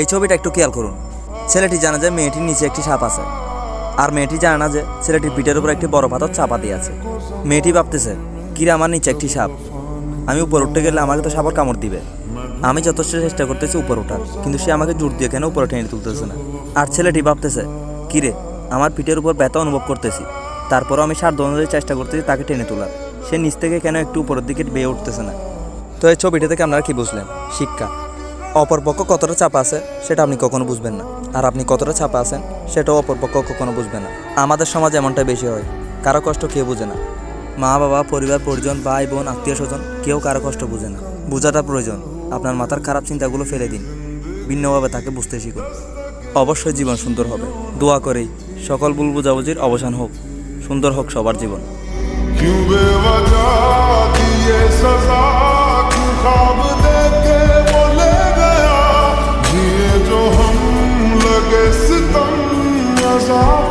এই ছবিটা একটু খেয়াল করুন। ছেলেটি জানে যে মেয়েটির নিচে একটি সাপ আছে। আর মেয়েটি জানে না যে ছেলেটির পিঠের উপর একটি বড় পাথর চাপা দিয়ে আছে। মেয়েটি ভাবতেছে, কিরে আমার নিচে একটি সাপ। আমি উপর উঠতে গেলে আমাকে তো সাপর কামড় দিবে। আমি যথেষ্ট চেষ্টা করতেছি উপর ওঠার, কিন্তু সে আমাকে জোর দিয়ে কেন উপরে টেনে তুলতেছে না? আর ছেলেটি ভাবতেছে, কিরে, আমার পিঠের উপর ব্যথা অনুভব করতেছি। তারপরও আমি সাধ্য অনুযায়ী চেষ্টা করতেছি তাকে টেনে তোলার। সে নিচ থেকে কেন একটু উপরের দিকে বেয়ে উঠতেছে না? তো এই ছবিটা থেকে আপনারা কি বুঝলেন? শিক্ষা। অপরপক্ষ কতটা চাপা আছে, সেটা আপনি কখনো বুঝবেন না। আর আপনি কতটা চাপা আছেন, সেটাও অপরপক্ষ কখনো বুঝবে না। আমাদের সমাজে এমনটা বেশি হয়, কারও কষ্ট কেউ বুঝে না। মা, বাবা, পরিবার, পরিজন, ভাই, বোন, আত্মীয় স্বজন, কেউ কারও কষ্ট বুঝে না। বোঝাটা প্রয়োজন, আপনার মাথার খারাপ চিন্তাগুলো ফেলে দিন, ভিন্নভাবে তাকে বুঝতে শিখুন। অবশ্যই জীবন সুন্দর হবে। দোয়া করেই সকল ভুল বুঝাবুঝির অবসান হোক, সুন্দর হোক সবার জীবন। is all